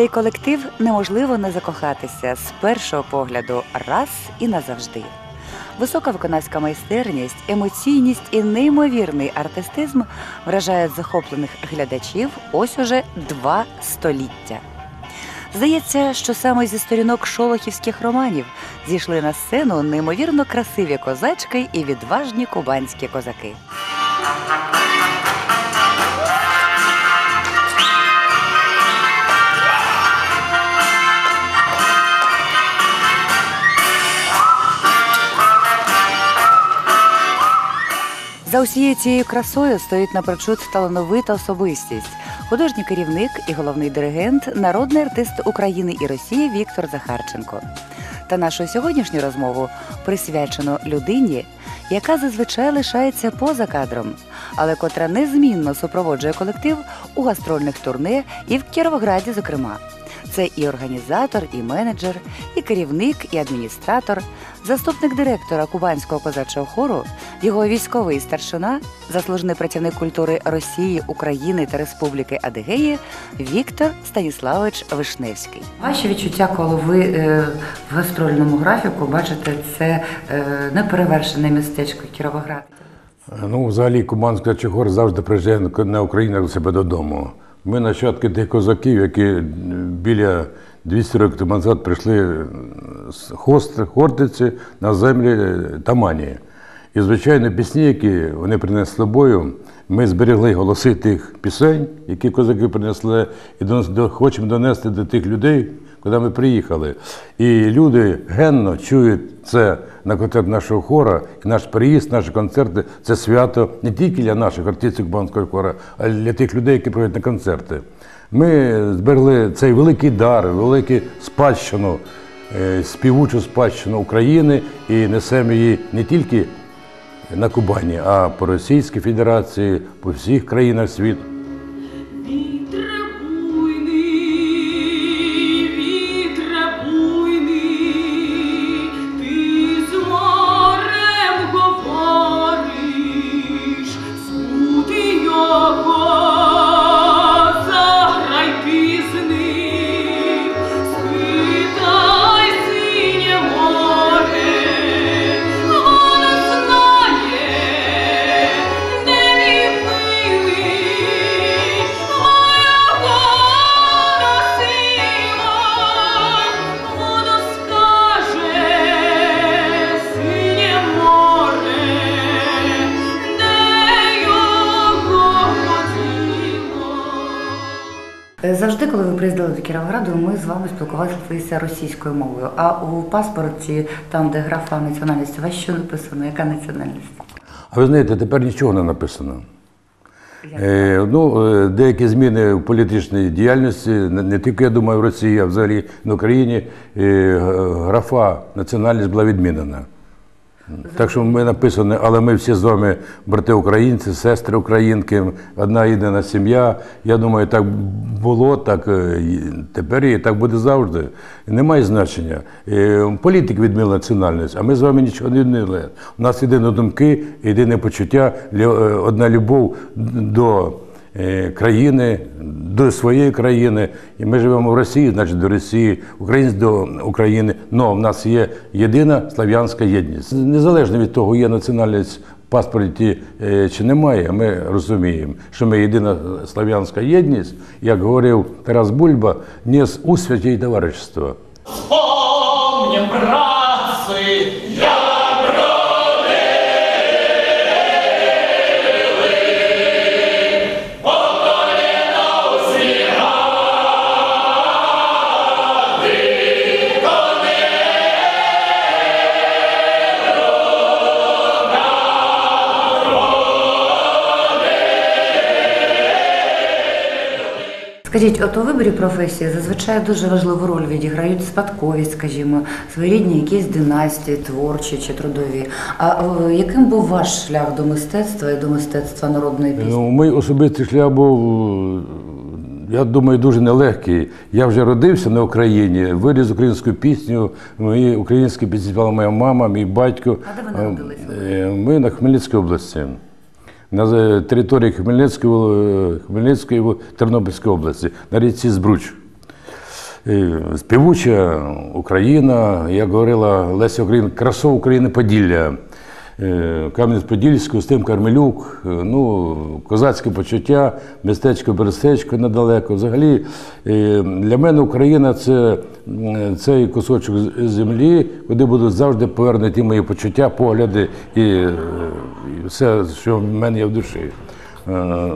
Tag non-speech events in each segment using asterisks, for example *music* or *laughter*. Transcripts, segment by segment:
цей колектив неможливо не закохатися з першого погляду раз і назавжди. Висока виконавська майстерність, емоційність і неймовірний артистизм вражають захоплених глядачів ось уже два століття. Здається, що саме зі сторінок шолохівських романів зійшли на сцену неймовірно красиві козачки і відважні кубанські козаки. За усією цією красою стоїть напрочуд талановита особистість, художній керівник і головний диригент, народний артист України і Росії Віктор Захарченко. Та нашу сьогоднішню розмову присвячено людині, яка зазвичай лишається поза кадром, але котра незмінно супроводжує колектив у гастрольних турне і в Кіровограді, зокрема. Це і організатор, і менеджер, і керівник, і адміністратор, заступник директора Кубанського козачого хору, його військовий старшина, заслужений працівник культури Росії, України та Республіки Адигеї Віктор Станіславович Вишневський. Ваші відчуття, коли ви е, в гастрольному графіку бачите це е, неперевершене містечко Кіровоград. Ну, взагалі, Кубанський чехор завжди приїжджає на Україну до себе додому. Ми нащадки тих козаків, які біля 200 років назад прийшли з Хост- Хортиці на землі Таманії. І, звичайно, пісні, які вони принесли з собою, ми зберегли голоси тих пісень, які козаки принесли, і хочемо донести до тих людей, куди ми приїхали. І люди генно чують це на концерт нашого хора, і наш приїзд, наші концерти це свято не тільки для наших артистів Кубанського хора, а й для тих людей, які приходять на концерти. Ми зберегли цей великий дар, велику спадщину, е, співучу спадщину України і несемо її не тільки на Кубані, а по Російській Федерації, по всіх країнах світу. Приїздили до Кіровограду, ми з вами спілкувалися російською мовою. А у паспорті, там, де графа національності, у вас що написано? Яка національність? А ви знаєте, тепер нічого не написано. Е, ну, е, деякі зміни в політичній діяльності, не, не тільки, я думаю, в Росії, а взагалі на Україні, е, графа національність була відмінена. Так що ми написано, але ми всі з вами брати українці, сестри українки, одна єдина сім'я. Я думаю, так було, так е, тепер і так буде завжди. Немає значення. Е, Політик відмінив національність, а ми з вами нічого не відмінили. У нас єдині думки, єдине почуття, е, одна любов до країни, до своєї країни. І ми живемо в Росії, значить до Росії, українці до України. Но в нас є єдина слав'янська єдність. Незалежно від того, є національність в паспорті е, чи немає, ми розуміємо, що ми єдина слав'янська єдність, як говорив Тарас Бульба, не з усвяті й товаришства. Помним, Скажіть, от у виборі професії зазвичай дуже важливу роль відіграють спадковість, скажімо, своєрідні якісь династії, творчі чи трудові. А е, яким був ваш шлях до мистецтва і до мистецтва народної пісні? Ну, мій особистий шлях був, е, я думаю, дуже нелегкий. Я вже родився на Україні, виріс українську пісню, мої українські пісні співала моя мама, мій батько. А де ви народилися? Е, Ми на Хмельницькій області. На е, території Хмельницької, е, Хмельницької Тернопільської області, на річці Збруч. е, співуча Україна, як говорила Леся Україна, красо України Поділля. Е, Кам'янець-Подільський, Устим Кармелюк, е, ну, козацьке почуття, містечко Берестечко недалеко. Взагалі, е, для мене Україна це цей кусочок з- землі, куди будуть завжди повернуті мої почуття, погляди і, все, що в мене є в душі.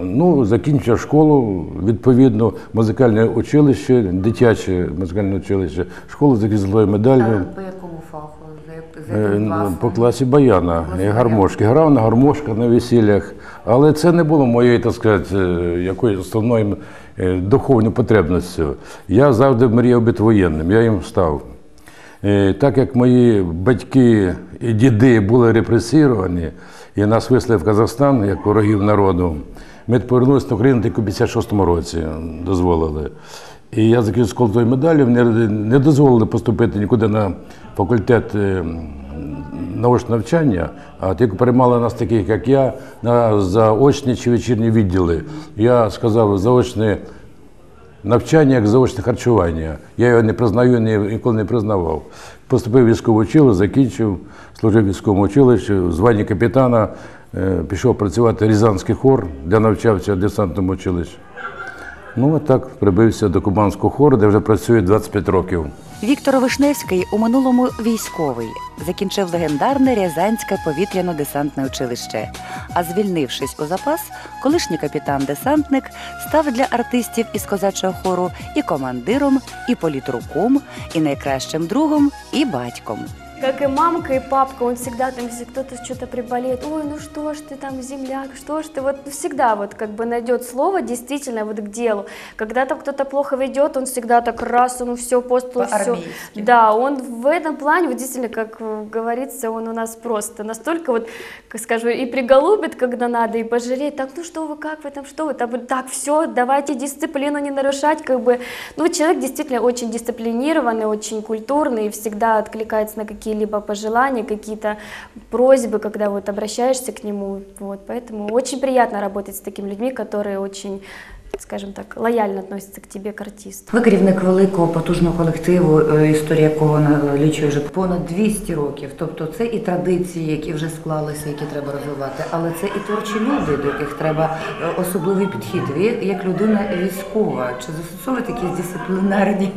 Ну, закінчив школу, відповідно, музикальне училище, дитяче музикальне училище, школу з золотою медаллю. Е, ну, По класі баяна, і гармошки. Грав на гармошках на весіллях, але це не було моєю, так сказати, е, якоюсь основною е, духовною потребністю. Я завжди мріяв бути воєнним, я їм став. Так як мої батьки і діди були репресіровані, і нас вислали в Казахстан як ворогів народу, ми повернулися на Україну тільки у 56-му році, дозволили. І я закінчив школу тою медаллю, не, дозволили поступити нікуди на факультет е, научного навчання, а тільки приймали нас таких, як я, на заочні чи вечірні відділи. Я сказав, заочне навчання як заочне харчування. Я його не признаю, ні- ніколи не признавав. Поступив військове училище, закінчив, служив військовому училищі, званні капітана, е, пішов працювати Рязанський хор, де навчався десантному училищі. Ну, а так прибився до Кубанського хору, де вже працює 25 років. Віктор Вишневський у минулому військовий закінчив легендарне Рязанське повітряно-десантне училище. А звільнившись у запас, колишній капітан-десантник став для артистів із козачого хору і командиром, і політруком, і найкращим другом, і батьком. Как и мамка, и папка, он всегда там, если кто-то что-то приболеет, ой, ну что ж ты там, земляк, что ж ты, вот всегда вот как бы найдет слово действительно вот к делу. Когда там кто-то плохо ведет, он всегда так раз, ну все, постул, все. Да, он в этом плане, вот действительно, как э, говорится, он у нас просто настолько вот, как скажу, и приголубит, когда надо, и пожалеет, так, ну что вы, как вы там, что вы там, так, все, давайте дисциплину не нарушать, как бы, ну, человек действительно очень дисциплинированный, очень культурный, и всегда откликается на какие-либо пожелания, какие-то просьбы, когда вот обращаешься к нему, вот, поэтому очень приятно работать с такими людьми, которые очень, скажем так, лояльно относятся к тебе, к артисту. Ви керівник великого потужного колективу, е, історія якого налічує вже понад 200 років. Тобто це і традиції, які вже склалися, які треба розвивати, але це і творчі люди, до яких треба е, особливий підхід. Ви як людина військова, чи застосовуєте якісь дисциплінарні?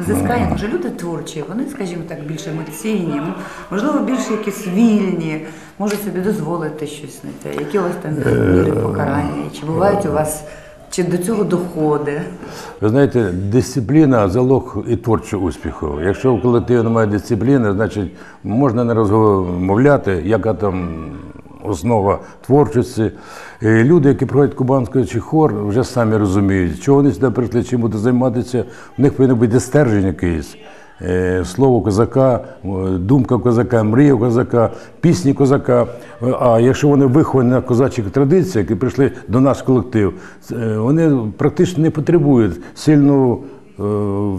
Взискання, тому що люди творчі, вони, скажімо так, більш емоційні, можливо, більш якісь вільні, можуть собі дозволити щось не те. Які у вас там міри покарання? Чи бувають у вас, чи до цього доходить? Ви знаєте, дисципліна залог і творчого успіху. Якщо в колективі немає дисципліни, значить можна не розмовляти, яка там основа творчості. Е, Люди, які проходять Кубанський чи хор, вже самі розуміють, чого вони сюди прийшли, чим будуть займатися. В них повинен бути стержень якийсь. Е, Слово козака, е, думка козака, мрія козака, пісні козака. Е, А якщо вони виховані на козачих традиціях і прийшли до наш колектив, вони практично не потребують сильного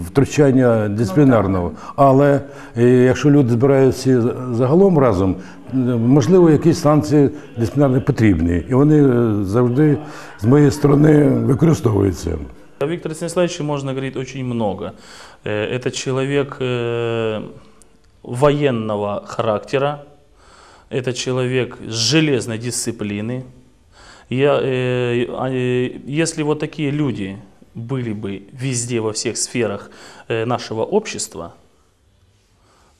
втручання дисциплінарного. Але е, якщо люди збираються загалом разом, е, можливо, якісь санкції дисциплінарні потрібні. І вони е, завжди з моєї сторони використовуються. О Викторе Станиславовиче можно говорить очень много. Э, Это человек э, военного характера, это человек с железной дисциплины. Я, э, а, э, если вот такие люди были бы везде, во всех сферах э, нашего общества,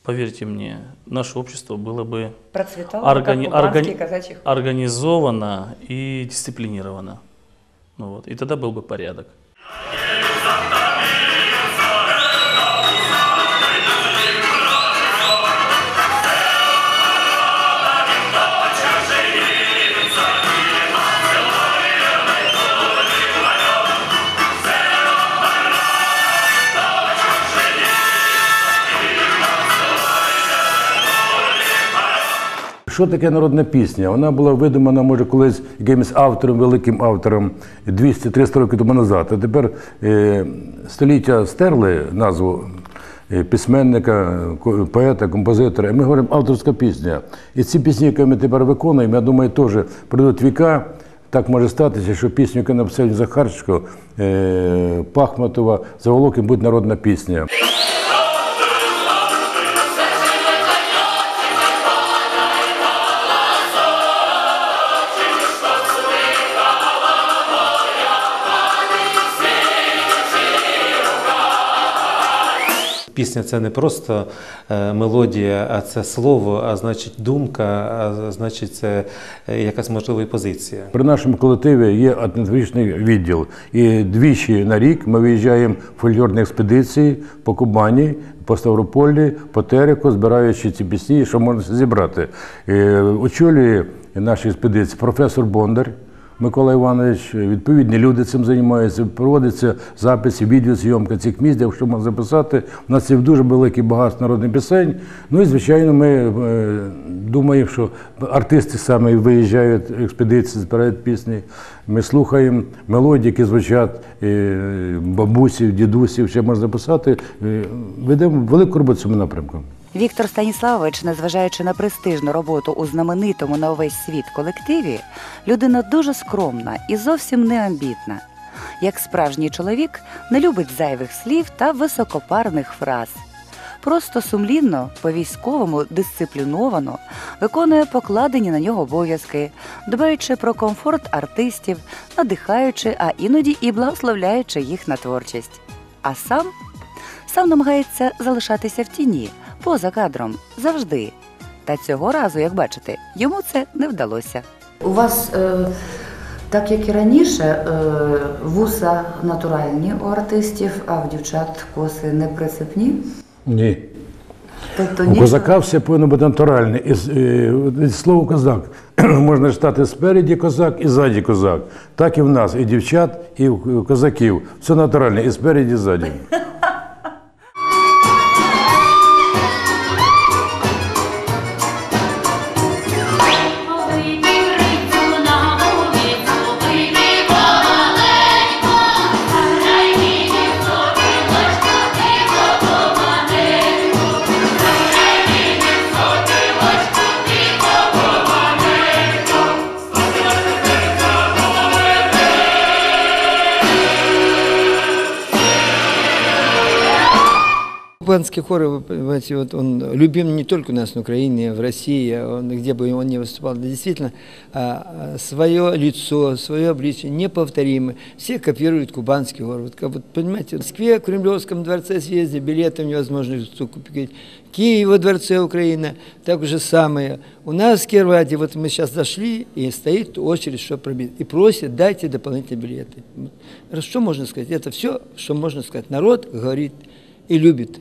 поверьте мне, наше общество было бы Процвітало органи- органи- организовано и дисциплинировано. Ну вот, и тогда был бы порядок. Що таке народна пісня? Вона була видумана, може, колись якимось автором, великим автором 200-300 років тому назад. А тепер е, століття стерли назву е, письменника, поета, композитора. І ми говоримо авторська пісня. І ці пісні, які ми тепер виконуємо, я думаю, теж пройдуть віка. так може статися, що пісню, яку написав Захарченко, е, Пахматова, заголовком буде народна пісня. Пісня це не просто е, мелодія, а це слово, а значить думка, а значить, це е, якась можлива позиція. При нашому колективі є етнографічний відділ. І двічі на рік ми виїжджаємо в фольклорні експедиції по Кубані, по Ставрополі, по Тереку, збираючи ці пісні, що можна зібрати. Е, Очолює наші експедиції професор Бондар. Микола Іванович, відповідні люди цим займаються, проводиться записи, відеозйомка цих місць, якщо можна записати. У нас є дуже великий багатство народних пісень. Ну і звичайно, ми е, думаємо, що артисти саме виїжджають експедиції, збирають пісні. Ми слухаємо мелодії, які звучать е, бабусів, дідусів, ще можна записати. Е, Ведемо велику роботу цьому напрямку. Віктор Станіславович, незважаючи на престижну роботу у знаменитому на увесь світ колективі, людина дуже скромна і зовсім не амбітна. Як справжній чоловік, не любить зайвих слів та високопарних фраз. Просто сумлінно, по-військовому, дисципліновано виконує покладені на нього обов'язки, дбаючи про комфорт артистів, надихаючи, а іноді і благословляючи їх на творчість. А сам сам намагається залишатися в тіні, поза кадром, завжди. Та цього разу, як бачите, йому це не вдалося. У вас, е, так як і раніше, е, вуса натуральні у артистів, а в дівчат коси не прицепні. Ні. Тобто У нічого- козака все повинно бути натуральне. І, з- е, від слова козак *clears throat* можна читати спереді козак і ззаді козак. Так і в нас, і дівчат, і в козаків. Все натуральне, і спереді, і ззаді. Кубанский хор, вы понимаете, вот он любим не только у нас на Украине, в России, а он, где бы он ни выступал. Да, действительно, а, а, свое лицо, свое обличие неповторимое. Все копируют кубанский хор. Вот, как, вот, понимаете, в Москве, в Кремлевском дворце съезде билеты невозможно купить. В Киеве во дворце Украины так же самое. У нас в Кирваде, вот мы сейчас зашли, и стоит очередь, чтобы пробить. И просят, дайте дополнительные билеты. Что можно сказать? Это все, что можно сказать. Народ говорит и любит.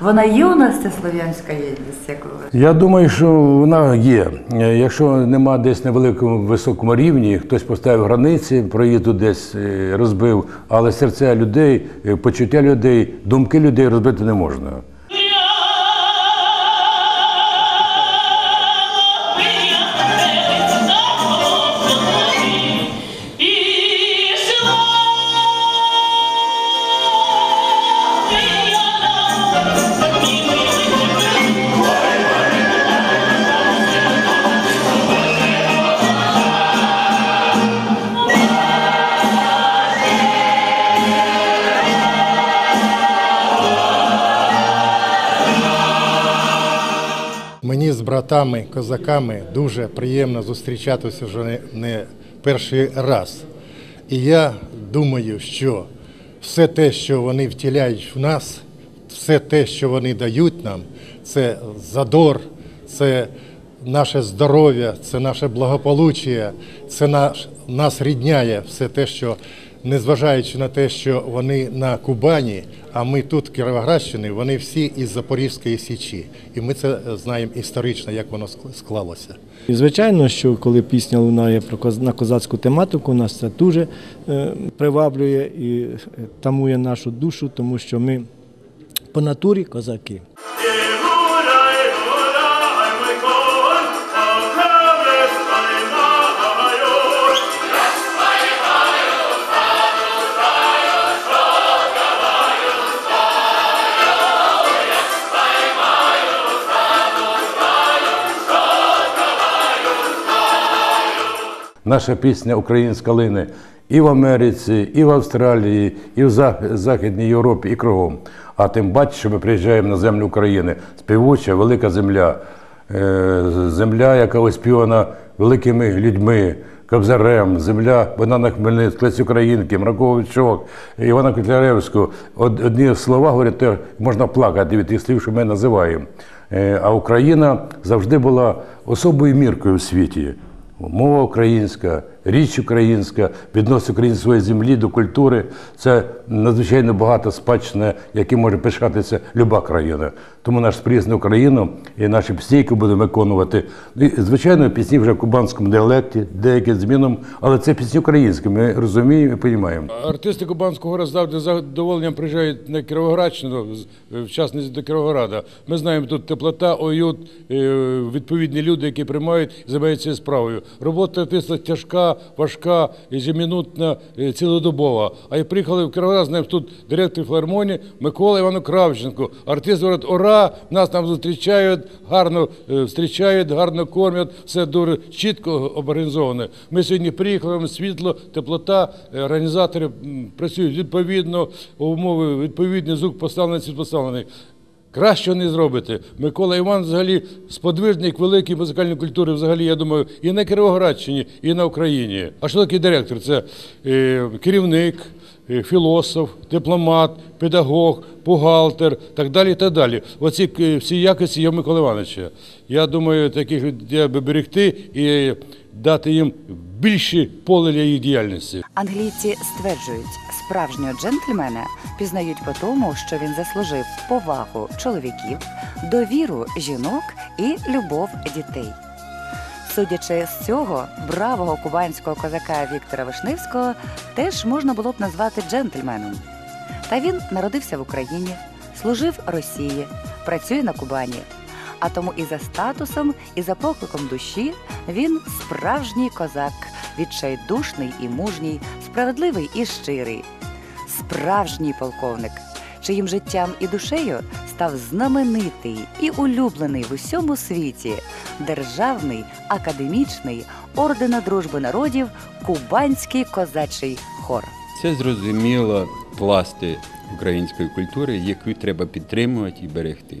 Вона є у нас ця слов'янська єдність, як ви? Я думаю, що вона є. Е, Якщо нема десь на великому високому рівні, хтось поставив границі, проїзду десь е, розбив, але серця людей, е, почуття людей, думки людей розбити не можна. Братами, козаками дуже приємно зустрічатися вже не перший раз. І я думаю, що все те, що вони втіляють в нас, все те, що вони дають нам, це задор, це наше здоров'я, це наше благополуччя, це наш, нас рідняє все те, що незважаючи на те, що вони на Кубані, а ми тут, Кіровоградщини, вони всі із Запорізької Січі. І ми це знаємо історично, як воно склалося. І звичайно, що коли пісня лунає про на козацьку тематику, нас це дуже е, приваблює і е, тамує нашу душу, тому що ми по натурі козаки. Наша пісня Українська лине і в Америці, і в Австралії, і в Західній Європі, і кругом. А тим паче, що ми приїжджаємо на землю України, співуча велика земля, Е, земля, яка оспівана великими людьми. Кобзарем, земля Богдана Хмельницького, Лесі Українки, Мраковичок, Івана Котляревського. Одні слова говорять, то можна плакати від тих слів, що ми називаємо. Е, А Україна завжди була особою міркою в світі. Мова українська, річ українська, відносить української своєї землі до культури це надзвичайно багато спадщина, яким може пишатися люба країна. Тому наш приїзд на Україну і наші пісні, будемо виконувати. Ну, і, звичайно, пісні вже в кубанському діалекті, деякі зміном, але це пісні українські. Ми розуміємо і розуміємо. Артисти Кубанського з задоволенням приїжджають на Кіровоградщину, з- в частності до Кіровограда. Ми знаємо, тут теплота, уют, е, відповідні люди, які приймають займаються справою. Робота артиста тяжка, важка, ежемінутна, е, цілодобова. А як приїхали в Кіровоград, знаємо, тут директор філармонії Микола Івано Кравченко. Артист говорить, ура, нас там зустрічають, гарно е, зустрічають, гарно кормять, все дуже чітко організоване. Ми сьогодні приїхали, світло, теплота, е, організатори працюють відповідно, умови відповідні, звук поставлений, світ поставлений. Краще не зробите. Микола Іван взагалі сподвижник великої музикальної культури, взагалі, я думаю, і на Кіровоградщині, і на Україні. А що таке директор? Це е, керівник, е, філософ, дипломат, педагог, бухгалтер, так далі. так далі. Оці е, всі якості є в Миколи Івановича. Я думаю, таких людей берегти і дати їм більше поле для їх діяльності. Англійці стверджують, справжнього джентльмена пізнають по тому, що він заслужив повагу чоловіків, довіру жінок і любов дітей. Судячи з цього, бравого кубанського козака Віктора Вишневського теж можна було б назвати джентльменом. Та він народився в Україні, служив Росії, працює на Кубані. А тому і за статусом, і за покликом душі він справжній козак, відчайдушний і мужній, справедливий і щирий, справжній полковник, чиїм життям і душею став знаменитий і улюблений в усьому світі державний академічний ордена дружби народів Кубанський козачий хор. Це зрозуміло пласти української культури, яку треба підтримувати і берегти.